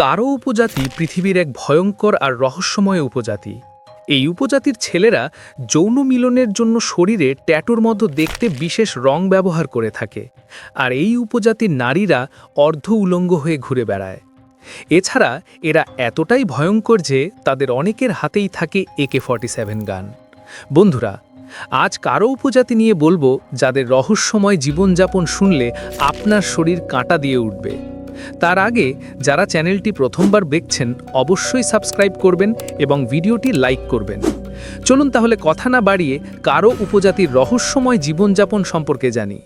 কারও উপজাতি পৃথিবীর এক ভয়ঙ্কর আর রহস্যময় উপজাতি। এই উপজাতির ছেলেরা যৌন মিলনের জন্য শরীরে ট্যাটুর মতো দেখতে বিশেষ রং ব্যবহার করে থাকে, আর এই উপজাতির নারীরা অর্ধ উলঙ্গ হয়ে ঘুরে বেড়ায়। এছাড়া এরা এতটাই ভয়ঙ্কর যে তাদের অনেকের হাতেই থাকে একে ফর্টি সেভেন গান। বন্ধুরা, আজ কারও উপজাতি নিয়ে বলব যাদের রহস্যময় জীবনযাপন শুনলে আপনার শরীর কাঁটা দিয়ে উঠবে। তার আগে যারা চ্যানেলটি প্রথমবার দেখছেন, অবশ্যই সাবস্ক্রাইব করবেন এবং ভিডিওটি লাইক করবেন। চলুন তাহলে কথা না বাড়িয়ে কারও উপজাতির রহস্যময় জীবনযাপন সম্পর্কে জানি।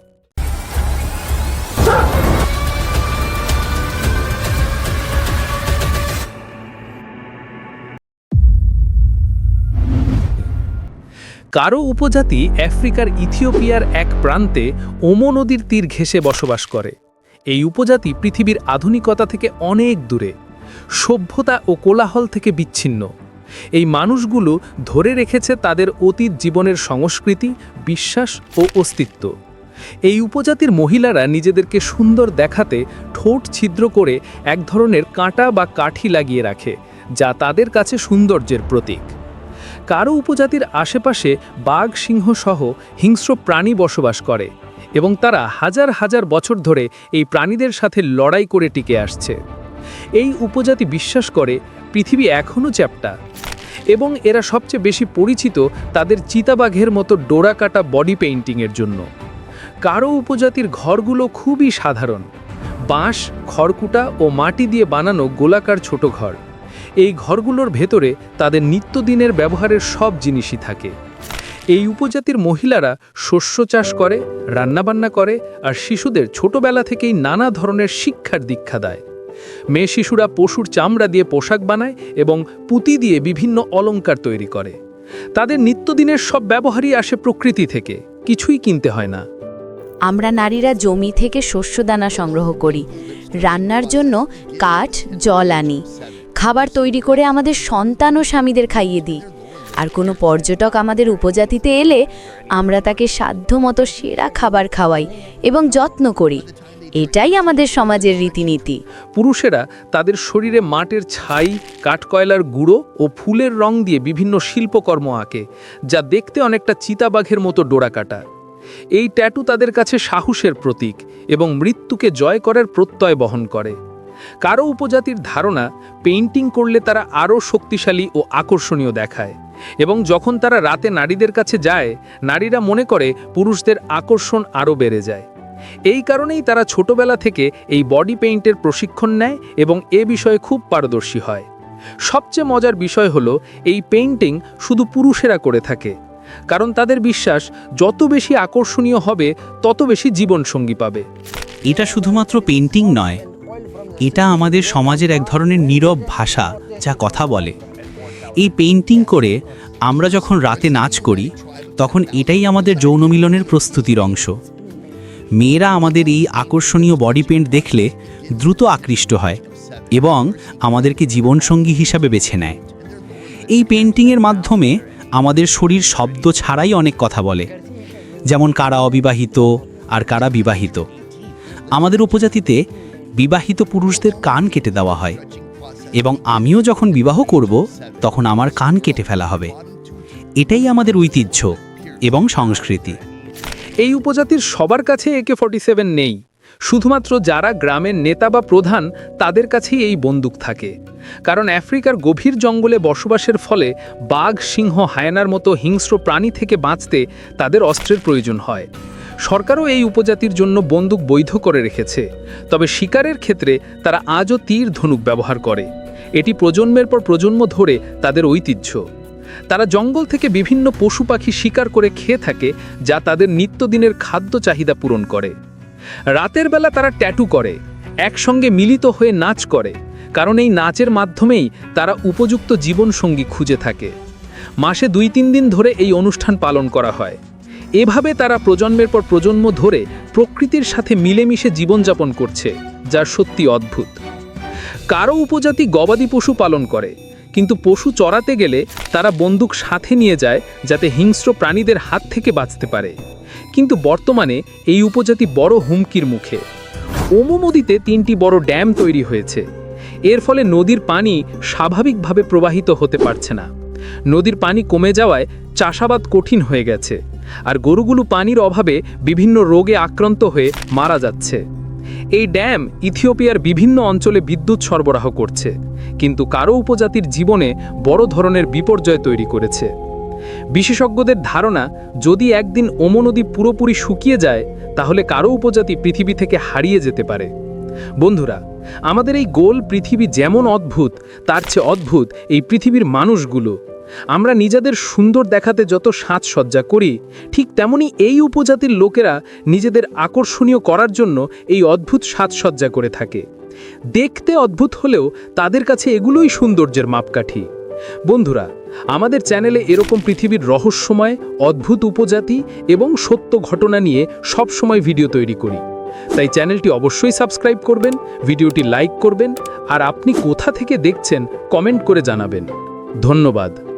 কারও উপজাতি আফ্রিকার ইথিওপিয়ার এক প্রান্তে ওমো নদীর তীর ঘেঁষে বসবাস করে। এই উপজাতি পৃথিবীর আধুনিকতা থেকে অনেক দূরে, সভ্যতা ও কোলাহল থেকে বিচ্ছিন্ন। এই মানুষগুলো ধরে রেখেছে তাদের অতীত জীবনের সংস্কৃতি, বিশ্বাস ও অস্তিত্ব। এই উপজাতির মহিলারা নিজেদেরকে সুন্দর দেখাতে ঠোঁট ছিদ্র করে এক ধরনের কাঁটা বা কাঠি লাগিয়ে রাখে, যা তাদের কাছে সৌন্দর্যের প্রতীক। কারও উপজাতির আশেপাশে বাঘ, সিংহ সহ হিংস্র প্রাণী বসবাস করে। এবং তারা হাজার হাজার বছর ধরে এই প্রাণীদের সাথে লড়াই করে টিকে আসছে। এই উপজাতি বিশ্বাস করে পৃথিবী এখনও চ্যাপ্টা এবং এরা সবচেয়ে বেশি পরিচিত তাদের চিতাবাঘের মতো ডোরা কাটা বডি পেইন্টিংয়ের জন্য। কারও উপজাতির ঘরগুলো খুবই সাধারণ। বাঁশ, খড়কুটা ও মাটি দিয়ে বানানো গোলাকার ছোট ঘর। এই ঘরগুলোর ভেতরে তাদের নিত্যদিনের ব্যবহারের সব জিনিসই থাকে। এই উপজাতির মহিলারা শস্য চাষ করে, রান্নাবান্না করে আর শিশুদের ছোটবেলা থেকেই নানা ধরনের শিক্ষার দীক্ষা দেয়। মেয়ে শিশুরা পশুর চামড়া দিয়ে পোশাক বানায় এবং পুঁতি দিয়ে বিভিন্ন অলংকার তৈরি করে। তাদের নিত্যদিনের সব ব্যবহারই আসে প্রকৃতি থেকে, কিছুই কিনতে হয় না। আমরা নারীরা জমি থেকে শস্যদানা সংগ্রহ করি। রান্নার জন্য কাঠ, জল আনি। খাবার তৈরি করে আমাদের সন্তান ও স্বামীদের খাইয়ে দিই। আর কোনো পর্যটক আমাদের উপজাতিতে এলে আমরা তাকে সাধ্যমতো সেরা খাবার খাওয়াই এবং যত্ন করি। এটাই আমাদের সমাজের রীতিনীতি। পুরুষেরা তাদের শরীরে মাটির ছাই, কাঠকয়লার গুঁড়ো ও ফুলের রং দিয়ে বিভিন্ন শিল্পকর্ম আঁকে, যা দেখতে অনেকটা চিতাবাঘের মতো ডোরাকাটা। এই ট্যাটু তাদের কাছে সাহসের প্রতীক এবং মৃত্যুকে জয় করার প্রত্যয় বহন করে। কারও উপজাতির ধারণা, পেইন্টিং করলে তারা আরও শক্তিশালী ও আকর্ষণীয় দেখায়। এবং যখন তারা রাতে নারীদের কাছে যায়, নারীরা মনে করে পুরুষদের আকর্ষণ আরও বেড়ে যায়। এই কারণেই তারা ছোটবেলা থেকে এই বডি পেইন্টের প্রশিক্ষণ নেয় এবং এ বিষয়ে খুব পারদর্শী হয়। সবচেয়ে মজার বিষয় হলো, এই পেইন্টিং শুধু পুরুষেরা করে থাকে। কারণ তাদের বিশ্বাস, যত বেশি আকর্ষণীয় হবে, তত বেশি জীবনসঙ্গী পাবে। এটা শুধুমাত্র পেন্টিং নয়, এটা আমাদের সমাজের এক ধরনের নীরব ভাষা যা কথা বলে। এই পেইন্টিং করে আমরা যখন রাতে নাচ করি, তখন এটাই আমাদের যৌন মিলনের প্রস্তুতির অংশ। মেয়েরা আমাদের এই আকর্ষণীয় বডি পেন্ট দেখলে দ্রুত আকৃষ্ট হয় এবং আমাদেরকে জীবনসঙ্গী হিসাবে বেছে নেয়। এই পেন্টিংয়ের মাধ্যমে আমাদের শরীর শব্দ ছাড়াই অনেক কথা বলে, যেমন কারা অবিবাহিত আর কারা বিবাহিত। আমাদের উপজাতিতে বিবাহিত পুরুষদের কান কেটে দেওয়া হয় এবং আমিও যখন বিবাহ করব, তখন আমার কান কেটে ফেলা হবে। এটাই আমাদের ঐতিহ্য এবং সংস্কৃতি। এই উপজাতির সবার কাছে একে ফর্টি সেভেন নেই। শুধুমাত্র যারা গ্রামের নেতা বা প্রধান, তাদের কাছেই এই বন্দুক থাকে। কারণ আফ্রিকার গভীর জঙ্গলে বসবাসের ফলে বাঘ, সিংহ, হায়নার মতো হিংস্র প্রাণী থেকে বাঁচতে তাদের অস্ত্রের প্রয়োজন হয়। সরকারও এই উপজাতির জন্য বন্দুক বৈধ করে রেখেছে। তবে শিকারের ক্ষেত্রে তারা আজও তীর ধনুক ব্যবহার করে। এটি প্রজন্মের পর প্রজন্ম ধরে তাদের ঐতিহ্য। তারা জঙ্গল থেকে বিভিন্ন পশু পাখি শিকার করে খেয়ে থাকে, যা তাদের নিত্যদিনের খাদ্য চাহিদা পূরণ করে। রাতের বেলা তারা ট্যাটু করে, একসঙ্গে মিলিত হয়ে নাচ করে, কারণ এই নাচের মাধ্যমেই তারা উপযুক্ত জীবনসঙ্গী খুঁজে থাকে। মাসে দুই তিন দিন ধরে এই অনুষ্ঠান পালন করা হয়। এভাবে তারা প্রজন্মের পর প্রজন্ম ধরে প্রকৃতির সাথে মিলেমিশে জীবনযাপন করছে, যা সত্যি অদ্ভুত। কারও উপজাতি গবাদি পশু পালন করে, কিন্তু পশু চড়াতে গেলে তারা বন্দুক সাথে নিয়ে যায় যাতে হিংস্র প্রাণীদের হাত থেকে বাঁচতে পারে। কিন্তু বর্তমানে এই উপজাতি বড় হুমকির মুখে। ওমো নদীতে তিনটি বড় ড্যাম তৈরি হয়েছে। এর ফলে নদীর পানি স্বাভাবিকভাবে প্রবাহিত হতে পারছে না। নদীর পানি কমে যাওয়ায় চাষাবাদ কঠিন হয়ে গেছে, আর গরুগুলো পানির অভাবে বিভিন্ন রোগে আক্রান্ত হয়ে মারা যাচ্ছে। এই ড্যাম ইথিওপিয়ার বিভিন্ন অঞ্চলে বিদ্যুৎ সরবরাহ করছে, কিন্তু কারও উপজাতির জীবনে বড় ধরনের বিপর্যয় তৈরি করেছে। বিশেষজ্ঞদের ধারণা, যদি একদিন ওমো নদী পুরোপুরি শুকিয়ে যায়, তাহলে কারও উপজাতি পৃথিবী থেকে হারিয়ে যেতে পারে। বন্ধুরা, আমাদের এই গোল পৃথিবী যেমন অদ্ভুত, তার চেয়ে অদ্ভুত এই পৃথিবীর মানুষগুলো। আমরা নিজেদের সুন্দর দেখাতে যত সাজসজ্জা করি, ঠিক তেমনি এই উপজাতির লোকেরা নিজেদের আকর্ষণীয় করার জন্য এই অদ্ভুত সাজসজ্জা করে থাকে। দেখতে অদ্ভুত হলেও তাদের কাছে এগুলোই সৌন্দর্যের মাপকাঠি। বন্ধুরা, আমাদের চ্যানেলে এরকম পৃথিবীর রহস্যময়, অদ্ভুত উপজাতি এবং সত্য ঘটনা নিয়ে সব সময় ভিডিও তৈরি করি। তাই চ্যানেলটি অবশ্যই সাবস্ক্রাইব করবেন, ভিডিওটি লাইক করবেন, আর আপনি কোথা থেকে দেখছেন কমেন্ট করে জানাবেন। ধন্যবাদ।